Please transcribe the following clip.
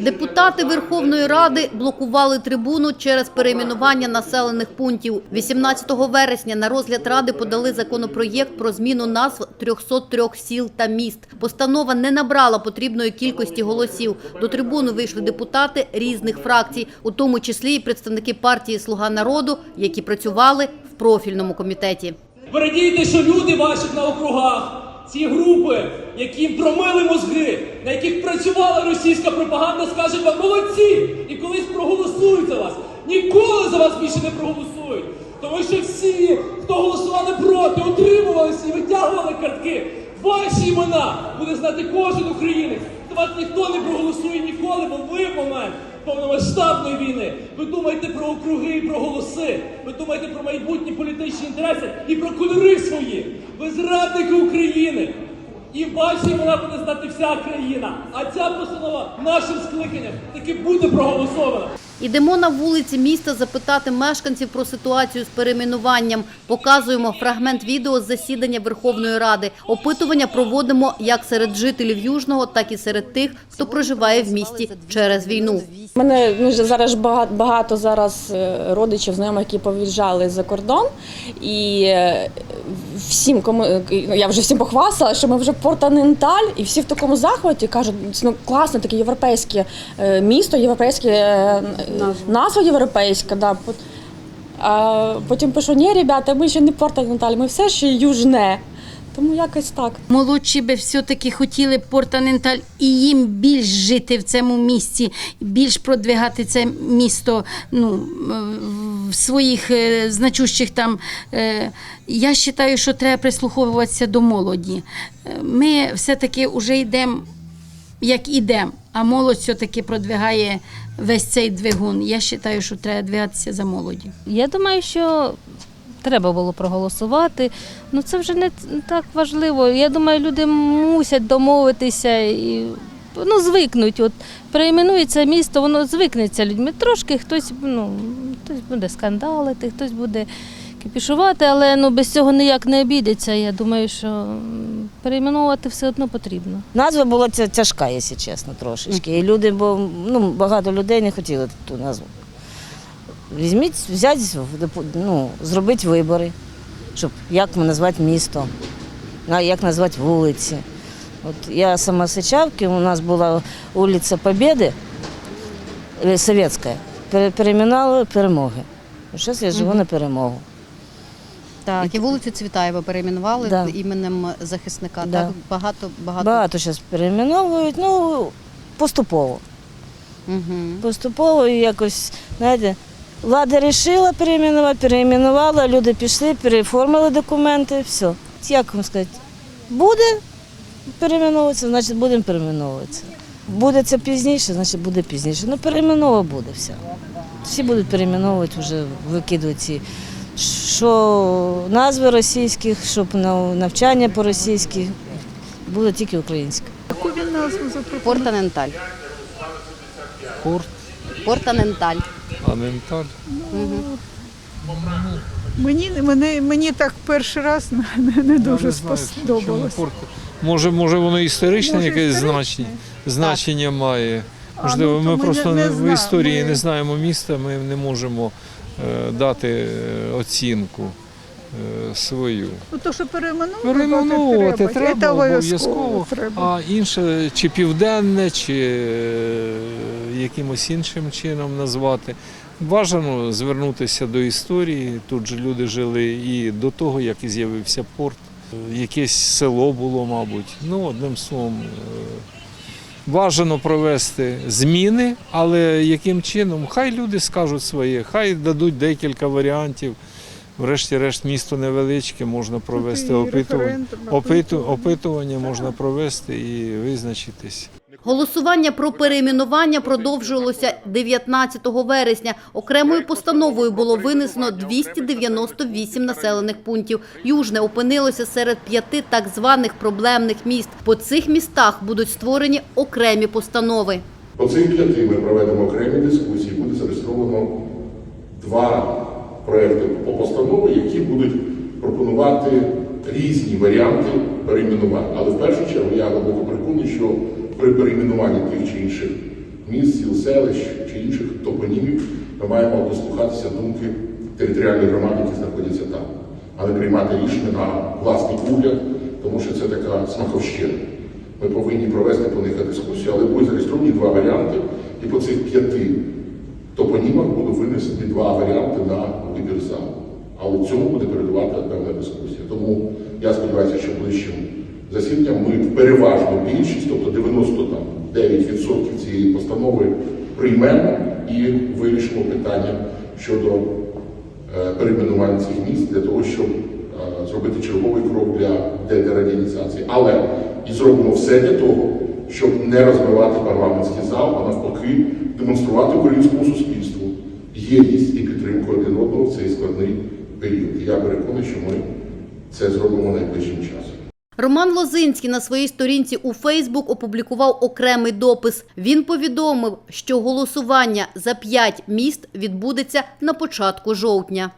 Депутати Верховної Ради блокували трибуну через перейменування населених пунктів. 18 вересня на розгляд Ради подали законопроєкт про зміну назв 303 сіл та міст. Постанова не набрала потрібної кількості голосів. До трибуни вийшли депутати різних фракцій, у тому числі і представники партії «Слуга народу», які працювали в профільному комітеті. Ви що люди ваші на округах, ці групи, яким промили мозги, на яких працювала російська пропаганда, скажуть вам молодці і колись проголосують за вас. Ніколи за вас більше не проголосують. Тому що всі, хто голосували проти, утримувалися і витягували картки, ваші імена буде знати кожен українець. За вас ніхто не проголосує ніколи, бо ви момент повномасштабної війни. Ви думаєте про округи і про голоси. Ви думаєте про майбутні політичні інтереси і про кольори свої. Ви зрадники України. І вашій вона буде знати вся країна. А ця постанова нашим скликанням таки буде проголосована. Ідемо на вулиці міста запитати мешканців про ситуацію з перейменуванням. Показуємо фрагмент відео з засідання Верховної Ради. Опитування проводимо як серед жителів Южного, так і серед тих, хто проживає в місті через війну. У мене ну, зараз багато, зараз е, родичів, знайомих, які пов'їжджали за кордон. І е, всім, кому е, ну, я вже всім похвастала, що ми вже Портаненталь, і всі в такому захваті кажуть, ну класно, таке європейське місто, європейське е, назва європейська. Да. А потім пишу, ні, ребята, ми ще не Портаненталь, ми все ще южне. Тому якось так. Молодші би все-таки хотіли Портаненталь і їм більш жити в цьому місці, більш продвигати це місто ну, в своїх е, значущих там. е, Я вважаю, що треба прислуховуватися до молоді. Е, Ми все-таки вже йдемо, як ідемо, а молодь все-таки продвигає весь цей двигун. Я вважаю, що треба двигатися за молоді. Я думаю, що треба було проголосувати. Ну це вже не так важливо. Я думаю, люди мусять домовитися і ну, звикнуть. От перейменується місто, воно звикнеться людьми. Трошки хтось, ну, хтось буде скандалити, хтось буде кипішувати, але ну, без цього ніяк не обійдеться. Я думаю, що перейменувати все одно потрібно. Назва була тяжка, якщо чесно, трошечки. І люди, бо ну, багато людей не хотіли ту назву. Візьміть, взяти, ну, зробити вибори, щоб як назвати місто, як назвати вулиці. От я сама з Сичавки, у нас була вулиця Побєди, е, Совєтська, пере- перейменували перемоги. Зараз я живу на перемогу. Так, і вулицю Цвітаєва перейменували Да. іменем захисника. Да. Так багато багато. Багато зараз перейменовують, ну поступово. Угу. Поступово і якось, знаєте, влада вирішила перейменувати, перейменувала, люди пішли, переформили документи, все. Як вам сказати, буде перейменовуватися, значить будемо перейменовуватися. Буде це пізніше, значить буде пізніше. Ну, перейменова буде все. Всі будуть перейменовувати, вже викидувати ці. Що назви російських, щоб навчання по-російськи, буде тільки українське. Портаненталь. Порт, Портаненталь. Аненталь. Мені, мене, мені так перший раз не, не дуже не знаю, сподобалось. Може, може воно історичне Може, якесь історичне? значення, значення має. А, Можливо, ну, ми ми просто не- не в історії ми- не знаємо міста, ми не можемо дати е, оцінку е, свою. Ну, то, що перейменовувати, Перейменовувати треба, треба обов'язково, а інше чи південне, чи е, якимось іншим чином назвати. Бажано звернутися до історії. Тут же люди жили і до того, як і з'явився порт. Е, Якесь село було, мабуть. Ну, одним словом, е, бажано провести зміни, але яким чином? Хай люди скажуть своє, хай дадуть декілька варіантів. Врешті-решт, місто невеличке, можна провести опитування. опитування можна провести і визначитись. Голосування про перейменування продовжувалося 19 вересня. Окремою постановою було винесено 298 населених пунктів. Южне опинилося серед п'яти так званих проблемних міст. По цих містах будуть створені окремі постанови. По цим п'яти ми проведемо окремі дискусії. Буде зареєстровано два проекти по постанови, які будуть пропонувати різні варіанти перейменувань. Але в першу чергу я глибоко переконаний, що при перейменуванні тих чи інших міст, сіл, селищ чи інших топонімів, ми маємо дослухатися думки територіальних громад, які знаходяться там, а не приймати рішення на власний погляд, тому що це така смаковщина. Ми повинні провести по них дискусію, але будуть зареєстровані два варіанти, і по цих п'яти топонімах будуть винесені два варіанти на вибір залу. Але цьому буде передувати певна дискусія. Тому я сподіваюся, що ближчим засіданням ми переважну більшість, тобто 99% цієї постанови приймемо і вирішимо питання щодо е, перейменувань цих міст для того, щоб е, зробити черговий крок для дерадянізації. Але і зробимо все для того, щоб не розбивати парламентський зал, а навпаки демонструвати українському суспільству єдність і підтримку один одного в цей складний період. І я переконаний, що ми це зробимо найближчим часом. Роман Лозинський на своїй сторінці у Фейсбук опублікував окремий допис. Він повідомив, що голосування за п'ять міст відбудеться на початку жовтня.